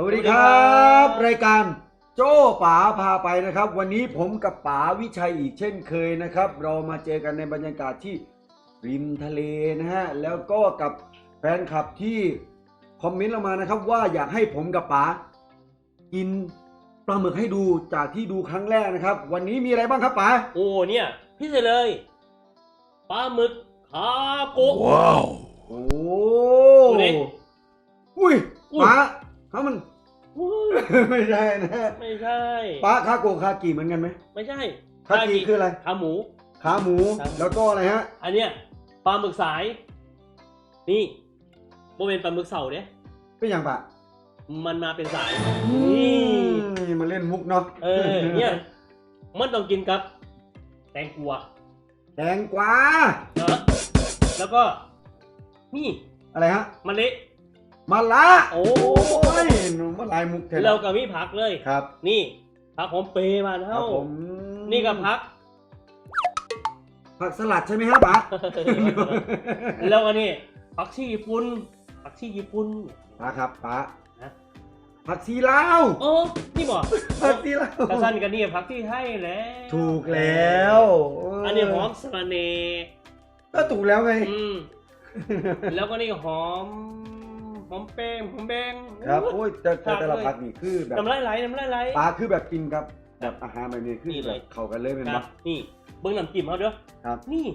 สวัสดีครับ รายการ โจ้ป๋าพาไปนะครับ วันนี้ผมกับป๋าวิชัยอีกเช่นเคยนะครับ เรามาเจอกันในบรรยากาศที่ริมทะเลนะฮะแล้วก็กับแฟนคลับที่คอมเมนต์เรามานะครับ ว่าอยากให้ผมกับป๋ากินปลาหมึกให้ดูจากที่ดูครั้งแรกนะครับ วันนี้มีอะไรบ้างครับป๋าโอ้เนี่ยพิเศษเลยปลาหมึกคาโกะโอ้ดูดิอุ้ยอุ้ยป๋าฮะมันอุ้ย ไม่ใช่นะไม่ใช่ป๋าคาโกะคากิเหมือนกันไหมไม่ใช่คากิคืออะไร ขาหมู ขาหมูครับแล้วก็อะไรฮะ อันเนี้ยปลาหมึกสาย นี่โมเป็นปลาหมึกเสาเนี่ยเป็นอย่างปะมันมาเป็นสายนี่นี่มาเล่นมุกเนาะ เออ เนี่ย มันต้องกินกับ แตงกวาแตงกวาเออแล้วก็ นี่ อะไรฮะมะเละ มะละโอ้ยหนูมาลายมุกเถอะเรากับมีผักเลย ครับ นี่ผักหอมเปรย์มาครัเท่าบผมนี่ก็ผัก ผักสลัดใช่ไหมครับป๋าแล้วก็นี่ผักชีญี่ปุ่นผักชีญี่ปุ่น ป๋าครับป๋าฮะ ผักชีลาวโอ้นี่บอกผักชีลาวกระสันกันนี่ผักที่ให้แล้วถูกแล้วอันนี้หอมสะระเนก็ถูกแล้วไงอืมแล้วก็นี่หอม หอมแป้งหอมแบง ครับโอ้ยแต่แต่ผักแต่ละเลยผักนี่คือแบบน้ำลายไหลน้ำลายไหลป๋าคือแบบกินกับแบบอาหารแบบนี้คือนี่แบเลบยเข้ากันเลยเป็นคปะรับนี่เบิ้งน้ำจิ้มเขาเด้อครับ นี่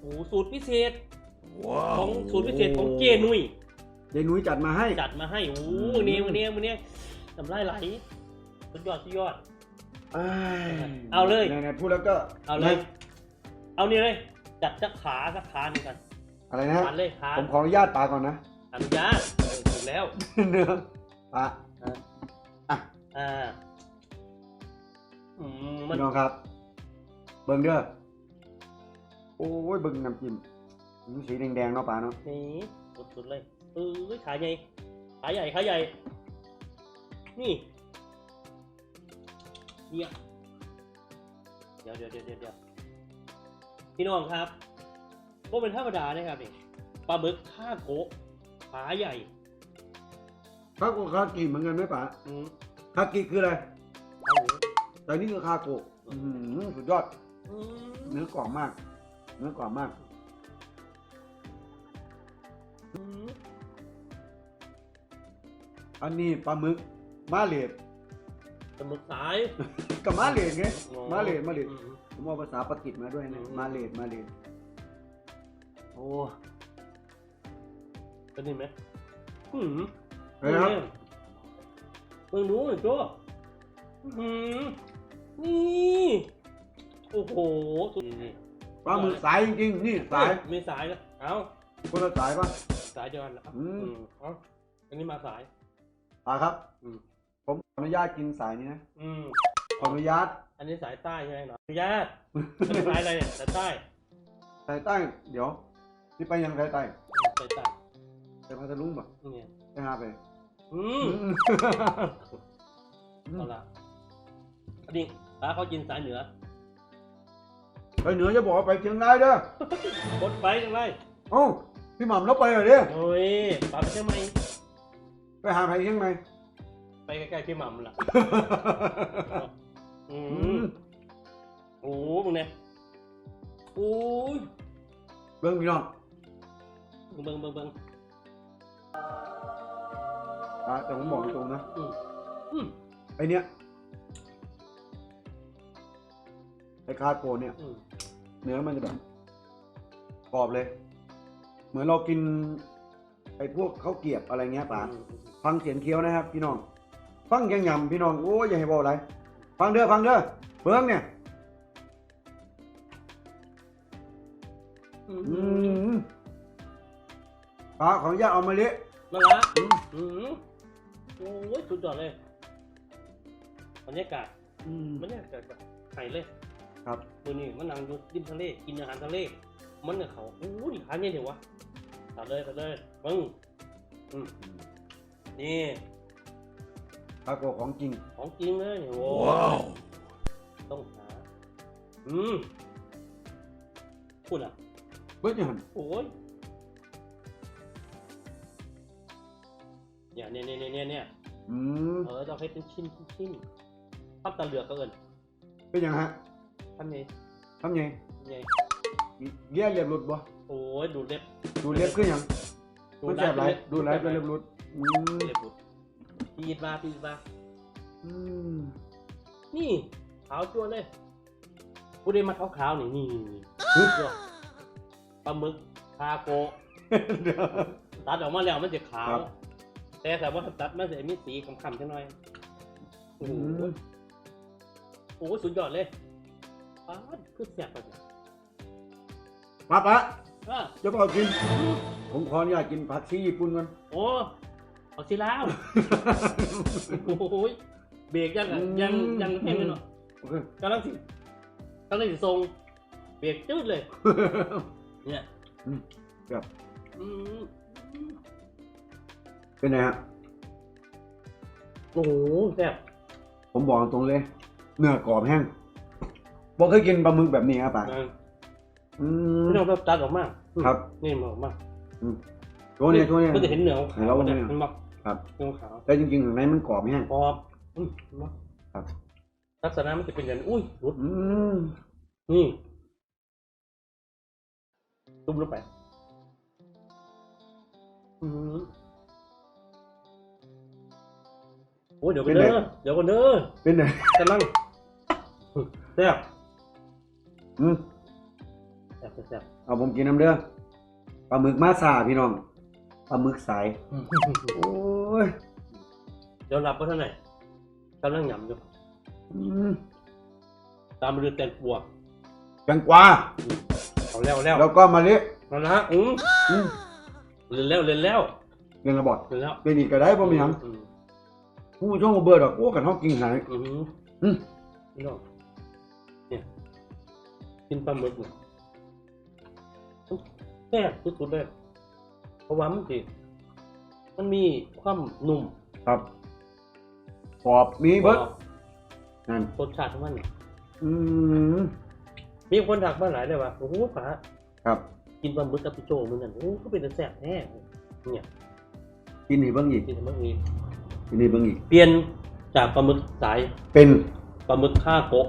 โอ้สูตรพิเศษของสูตรพิเศษของเจนุ้ยยายนุ้ยจัดมาให้ จัดมาให้โอ้อืมวันนี้วันนี้วันนี้น้ำลายไหลสุดยอดสุดยอดเอ้ยเอาเลย ไหนๆพูดแล้วก็เอาเลย เอานี่เลย จัดสักขาสักขาหนึ่งกันอะไรนะฮะทานเลยทานผมขออนุญาตปาก่อนนะ อนุญาตเออถูกแล้ว เนื้อปาอะอะอ่าอืมมันพี่น้องครับ เบิ่งเด้อโอ้ยเบิ่งน้ำจิ้มสีแดงๆเนาะปาเนาะนี่สุดๆเลยเออขาใหญ่ขาใหญ่ขาใหญ่ นี่เนี่ยเดี๋ยวเดี๋ยวเดี๋ยวเดี๋ยวเดี๋ยวพี่น้องครับพวกเป็นธรรมดานะครับนี่ปลาหมึกข้าโกะ ขาใหญ่คาโกะคากิเหมือนกันไหมปาอืมคากิคืออะไร เอาหมูแต่นี่คือคาโกะอื้อหือสุดยอด อืมเนื้อกรอบมาก เนื้อกรอบมาก อืมอันนี้ปลาหมึกมาเลดปลาหมึกสายกับมาเลดไงอ๋อมาเลดมาเลด อืมผมเอาภาษาปากีสมาด้วยนะอืม มาเลดมาเลดโอ้ เป็นเห็นไหมอืมเฮ้ยครับเพิ่งรู้เลยจ้อืมนี่โอ้โหสุดนี่ปลาหมึกสายจริงๆ นี่สายเฮ้มีสายแล้วเอ้าคนละสายปะสายเดียวกันแล้วอืมเอ้าอันนี้มาสายปาครับ อืมผมขออนุญาตกินสายนี้นะ อืมขออนุญาต อันนี้สายใต้ใช่ไหมเนาะอนุญาตอันนี้สายอะไรเนี่ยสายใต้ สายใต้ เดี๋ยวนี่ไปยังสายใต้สายใต้ ไปพัทลุงป่ะนี่ไปหาไปอืมอืมเอาละอันนี้ป้าเขากินสายเหนือไปเหนือจะบอกว่าไปเชียงรายเด้อกดไปจังไรเอ้าพี่หม่ำแล้วไปเหรอเนี่ยโอ้ยป้าไปเชียงใหม่ไปหาใครเชียงใหม่ไปใกล้ๆพี่หม่ำล่ะอือืมมโอ้มึงเนี่ยโอ้ยเบิ่งพี่น้องเบิ่งเบิ่งเบิ่ง อะแต่ผมบอกตรงๆนะอืมอืม ไอเนี้ยไอคาโกเนี่ย อืมเนื้อมันจะแบบกรอบเลย เหมือนเรากิน ไอพวกข้าวเกรียบอะไรเงี้ยป่าอืมฟังเสียงเคี้ยวนะครับ พี่น้อง ฟังยังยำพี่น้องโอ้ยอย่าให้บอกอะไรฟังเด้อฟังเด้อเบิ้งเนี่ย อือืมมปลาของย่าเอามาเละ มาละอืมอืมโอ้ยสุดยอดเลยบรรยากาศอืมบรรยากาศแบบไห้เลยครับมือนี่มันนั่งอยู่ริมทะเลกินอาหารทะเล มันเนี่ยเขาโอ้ยขาเนี่ยเดี๋ยววะตัดเลยตัดเลยมึงอืมนี่ปรากฏของจริง ของจริงเลยโอ้ต้องหา อืมพูดอะเบิ้ลยังหันโอ้ย เนี่ยเนี่ยเนี่ยเนี่ยเนี่ยอืมเออต้องให้เป็นชิ้นชิ้นพับตะเหลือกก็เอินเป็นยังฮะทำไงทำไงไงเลี้ยเรียบรุดบ่โอ้ยดูดเล็บดูเล็บขึ้นยังดูมันดแสบไรเล็บดูไรเป็นเล็บรุดอืมเล็บดูดปีดมาปีดมาอืมนี่ขาวจั่วเลยผู้ใดมาขาวขาวๆนี่นี่นี่นี่ฮึจั่วปลาหมึกคาโกะเดี๋ยวตัดออกมาแล้วมันจะขาวครับ แต่แต่ว่าถ้าตัดมันจะมีสีคำๆจังหน่อยโอ้อืโหมโอ้โหสุดยอดเลยป๊าดคือแสบไปเลยปั๊บละอะจะบอกกิน ผมขออนุญาตกินผักชีญี่ปุ่นก่อนโอ้เอาสิแล้วโอ้โหเบรกยังอะอืมยังยังแห้งเลยเนาะโอเคกำลังสิกำลังสิทรงเบรกจืดเลย เนี่ย อืมครับอืม เป็นไงฮะโอ้โหแซ่บผมบอกตรงเลย เนื้อกรอบแห้งบอกเคยกินปลาหมึกแบบนี้ครับป่ะนะอืมไม่ต้องตัดออกมาครับ นี่มันออกมาโชว์เนี่ยโชว์เนี่ยมันจะเห็นเนื้อขาวเราๆเนี่เนี่ยยมันบอกครับ เนื้อขาวแต่จริงๆข้างในมันกรอบแห้ง กรอบอืมเห็นปะครับ ลักษณะมันจะเป็นอย่างนี้อุ้ยรุดอืมนี่ตุ้มลงไป อืม อ้ยเดี๋ยวกันเด้อเดี๋ยวกันเด้อเป็นไงกำลังแซ่บอืมแซ่บแซ่บเอาผมกินน้ำเด้อปลาหมึกมาสาพี่น้องปลาหมึกสายโอ้ยเดี๋ยวรับไปท่านไหนกำลังหยำอยู่อืมตามมาดูแตงกวาแตงกวาเอาแล้วแล้วแล้วก็มะลิเอาละฮะอืมอืมเรียนแล้วเรียนแล้วเรื่องระบอดเรียนแล้วเป็นอีกก็ได้บ่มีหยัง อืมผู้ช่วงบ่เบื่อดอกโอ้กันเฮากินหายอืมอืมนี่น้องเนี่ยกินปลาหมึกเนี่ยแซ่บสุดๆเลยเพราะว่ามันสิมันมีความนุ่มครับกรอบมีเบิดกรอบนั่นรสชาติของมันเนี่ยอืมมีคนถักมาหลายเลยว่าโอ้โหป๋าครับ กินปลาหมึกกับพี่โจมันนั่นโอ้โหก็เป็นแต่แซ่บแท้เนี่ยกินให้เบิ่งอีกกินมันมีกิ นให้เบิ่งอีกเปลี่ยนจากปลาหมึกสายเป็นปลาหมึกข้าโกะ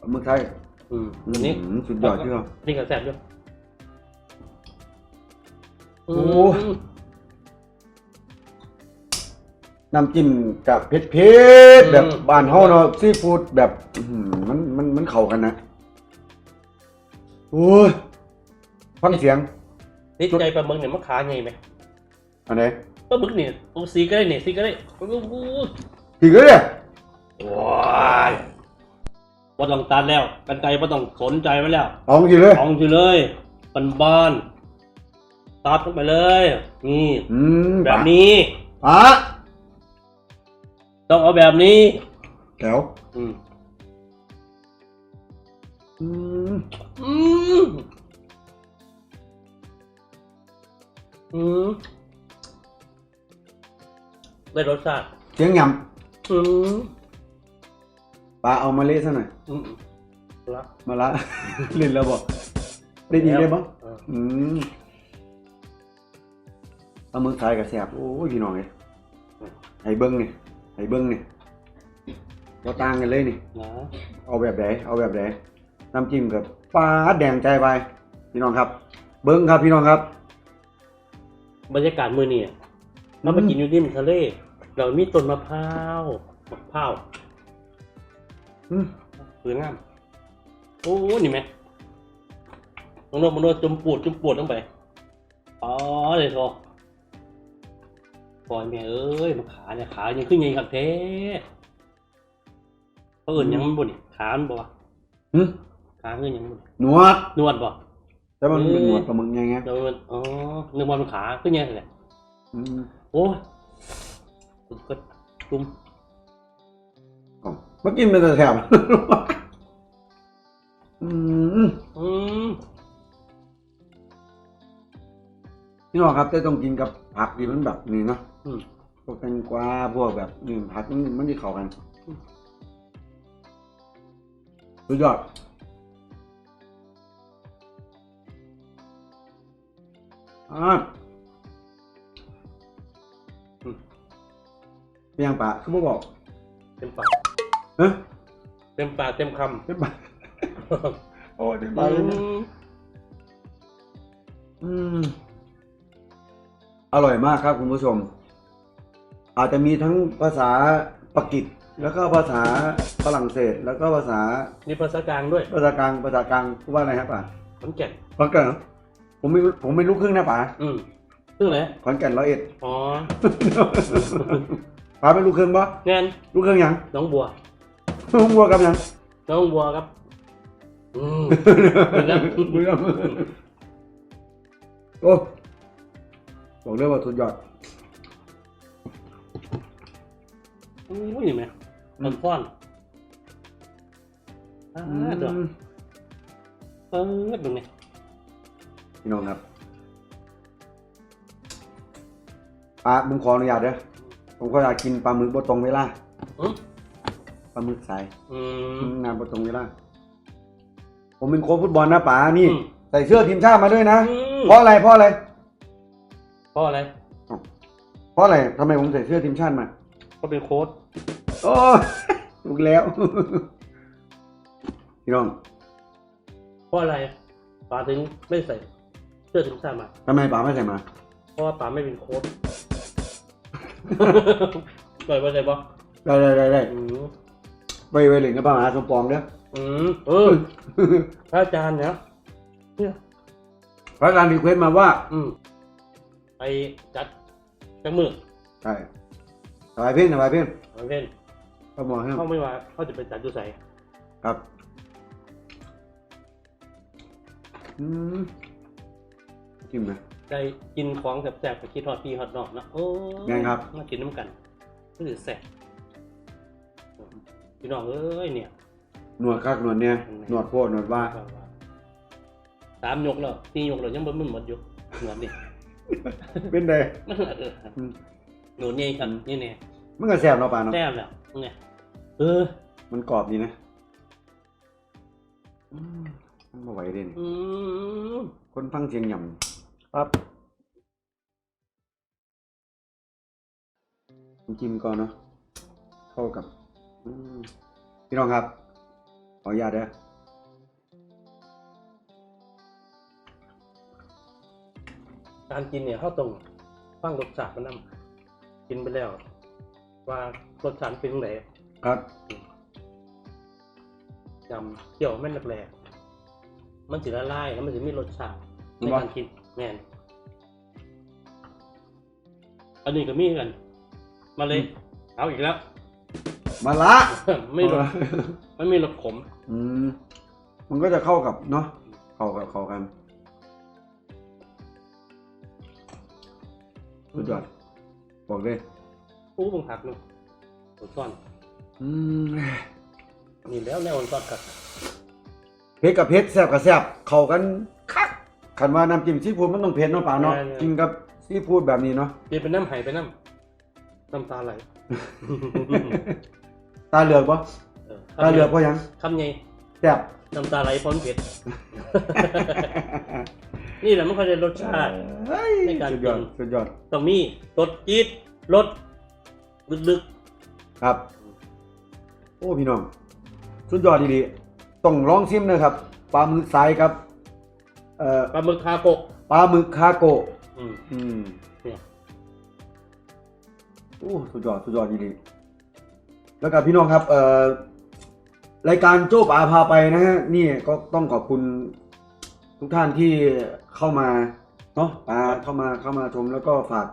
ปลาหมึกไทยอืมอือันนี้มสุดยอดที่เรานี่ก็แซ่บด้วยโอ้มน้ำจิ้มกับเผ็ดเผ็ดๆแบบบ้านเฮาเนาะซีฟู้ดแบบอื้อหือมันมันมันเข้ากันนะโอ้ยฟังเสียง ติดใจปลาหมึกเนี่ยมันขาไงไหมอันไหน ปลาหมึกเนี่ยโอ้สีก็ได้เนี่ยสีก็ได้โอ้โหพี่ก็เนี่ยว้ายว่าต้องตัดแล้ว กันไกลว่าต้องสนใจไว้แล้วเอาจริงเลยเอาทีเลยบ้านบ้านๆตัดลงไปเลย นี่อืมแบบนี้ป๋าต้องเอาแบบนี้แถวอืมอืมอืมอืม ได้รสชาติเสียงยอืมำป๋าเอามาเละซะหน่อยอืมละมาละเล่นแล้วบอกได้ดีเลยมั้งเอออืมปลาหมึกไทยกับแซ่บโอ้ยพี่น้องเลยให้เบิ้งนี่ให้เบิ้งนี่เราต่างกันเลยนี่ นะเอาแบบไหนเอาแบบไหนน้ำจิ้มกับปลาแดงใจไป พี่น้องครับ เบิ้งครับพี่น้องครับ บรรยากาศมือเนี่ย เราไปกินอยู่ริมทะเลเรามีต้นมะพร้าวมะพร้าวอืมสวยงามโอ้นี่ไหมมโนมโนจุ่มปูดจุ่มปูดลงไปอ๋อเลยโทปล่อยแม่เอ้ยมันขาเนี่ยขายังขึ้นไงครับเท่เขาเอื่นหยังมันบ่นี่ขามันบ่วะหึขาขึ้นยังบ่นี่หนวดนวดบ่แต่มันเป็นเอ้ยหนวดปลาหมึกไงไงเดี๋ยวมันอ๋อนึกว่ามันขาขึ้นยังไงอืม โอ้ยก็จุ่มอ๋อเมื่อกี้มันจะแซ่บอืมอืมพี่น้องครับจะต้องกินกับผักที่มันแบบนี้เนาะอืมพวกแตงกวาพวกแบบนี่ผักมันมันที่เข้ากันสุดยอดอ่า เป็นยังปะคือบ่บอกเต็มปากเฮ้ยเต็มปากเต็มคเป็นปะำโอ้เป็นปะเลยนะอืมอืมอร่อยมากครับคุณผู้ชม อาจจะมีทั้งภาษาปากีสแล้วก็ภาษาฝรั่งเศส แล้วก็ภาษามีภาษากลางด้วยภาษากลางภาษากลางพูดว่าอะไรครับป่าขอนแก่นขอนแก่นเหรอผมไม่รู้ผมไม่รู้ครึ่งนะป่าอืมซึ่งไหนขอนแก่นร้อยเอ็ด อ๋อ ป่าเป็นลูกครึ่งปะงานลูกครึ่งหยังน้องบัว ลูกวัวกับหยังน้องบัวครับ อืมเบื่อโอ้บอกเลยว่าสุดยอดอุ้ยเห็นไหมมันฟ้อนอ่าเดี๋ยวเออตรงนี้พี่น้องครับปลาผมขออนุญาตเด้อ ผมขออนุญาตกินปลาหมึกบดตรงเวลาอืม ปลาหมึกใสอืม งานบดตรงเวลา ผมเป็นโค้ชฟุตบอลนะป๋านี่ อืม ใส่เสื้อทีมชาติมาด้วยนะอืมเพราะอะไรเพราะอะไรเพราะอะไรเพราะอะไรทำไมผมใส่เสื้อทีมชาติมา ก็เป็นโค้ดโอ้ถูกแล้วพี่น้องเพราะอะไรป๋าถึงไม่ใส่เสื้อทีมชาติมาทำไมป๋าไม่ใส่มา เพราะว่าป๋าไม่เป็นโค้ด เปิดว่าใจปะได้ได้ได้ได้อืมไปไปเหล่นกับป้าหมาสมปองเด้ออืมเออพระอาจารย์เนี่ยเนี่ยพระอาจารย์รีเควสต์มาว่าอืมไปจัดจังมือใช่สบายเพ่งสบายเพ่งเอาเพ่นเขาบอกให้เขาไม่ว่าเขาจะไปจัดอยู่ใส่ครับอืมจิ้มนะ ได้กินของแสบๆไปคิดฮอดพี่ฮอดน้องเนาะโอ้ไงครับ มากินน้ำกันก็ถือแสบพี่น้องเอ้ยเนี่ย หนวดคักหนวดเนี่ยหนวดโพดหนวดว่าสามยกแล้วสี่ยกแล้วยังบ่มันหมดอยู่เหมือนนี่ เป็นไงมันเอออืม หนูนี่ครับนี่เนี่ยมันก็แสบเนาะป่าเนาะแซ่บแล้วเนี่ยเออ มันกรอบดีนะอืมมันมาไหวเด่นอืมคนฟังเสียงหย่ำ ปั๊บผมจิ้มก่อนเนาะเข้ากับอืมพี่น้องครับ ขออนุญาตเด้อการกินเนี่ยเขาต้องฟังรสชาติมันนํกินไปแล้ว ว่ารสชาติเป็นยังไงครับยำเกี่ยวแม่นแรกๆมันสิละลายแล้วมันจะมีรสชาติในการกิน แม่นอันนี้ก็มีกัน มาเลย เอาอีกแล้ว มาละไม่รสมันมีรสขม อืมมันก็จะเข้ากับเนาะเข้ากับเข้ากันสุดยอดบอกเลยอู้บังหักนึงตัวซ่อน อืมนี่แล้วแนวมันซ่อนกับเผ็ดกับเผ็ดแซ่บกับแซ่บเข้ากันคัก คันว่าน้ำจิ้มซีฟู้ดมันต้องเผ็ดเนาะป่าเนาะกินกับซีฟู้ดแบบนี้เนาะ เปลี่ยนเป็นน้ำไหไปน้ำน้ำตาไหลตาเหลือกปะเออตาเหลือกเพราะหยังคำไงแซ่บ น้ำตาไหลเพร้อนเผ็ด นี่แหละมันค่อยได้รสชาติ เฮ้ยในการสุดยอดกิน สุดยอดต้องมีรสจี๊ดรสลึกครับ โอ้พี่น้อง สุดยอดดีๆต้องลองชิมนะครับปลาหมึกสายครับ เอ่อๆปลาหมึกคาโกะปลาหมึกคาโกะอืม อืมเนี่ย โอ้สุดยอดสุดยอดดีๆแล้วกับพี่น้องครับ เอ่อรายการโจ้ป่าพาไปนะฮะนี่ก็ต้องขอบคุณทุกท่านที่เข้ามาเนาะป่าเข้ามาเข้ามาชมแล้วก็ฝาก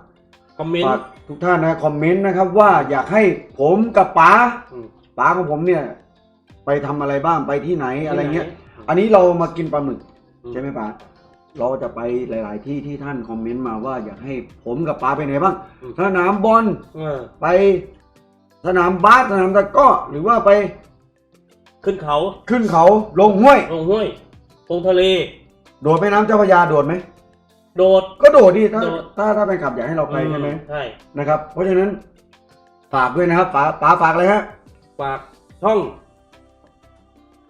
คอมเมนฝากต์ ทุกท่านนะคอมเมนต์นะครับว่าอยากให้ผมกับป๋าอืม ป๋าของผมเนี่ย ไปทำอะไรบ้างไปที่ไหนอะไรเงี้ยที่หนอันนี้เรามากินปลาหมึกอื ใช่ไหมป๋าเราจะไปหลาย ๆ ที่ที่ท่านคอมเมนต์มาว่าอยากให้ผมกับป๋าไปไหนบ้างอืม สนามบอลเออไปสนามบาสสนามตะกร้อหรือว่าไปขึ้นเขาขึ้นเขาลงห้วย ลงห้วยลงทะเล โดดแม่น้ำเจ้าพระยาโดดไหม โดด ก็โดดดิถ้าโดด ถ้าถ้าเป็นขับอยากให้เราไปใช่ไหมใช่นะครับ เพราะฉะนั้นฝากด้วยนะครับป๋าป๋าฝากเลยฮะฝากช่อง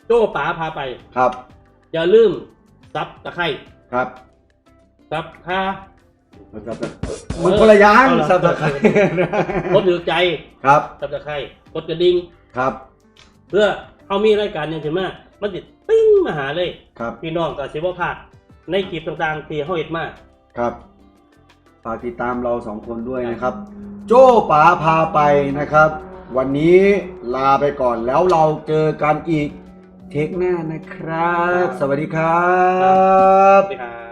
โจ้ป๋าพาไป ครับ อย่าลืม ซับตะไคร่ครับซับค่าครับมันคนละอยางเอาเหรอสับตะไคร้กดถือใจครับซับตะไคร่กดกระดิ่งครับ เพื่อเขามีรายการอย่างถึงมามันติดปิ้งมาหาเลยครับพี่น้องกับสิบพลาดในคลิปต่างๆที่เขาเห็นมาครับฝากติดตามเราสองคนด้วยนะครับ โจ้ป๋าพาไปนะครับ วันนี้ลาไปก่อนแล้วเราเจอกันอีก เทคหน้านะครับ สวัสดีครับ สวัสดีครับ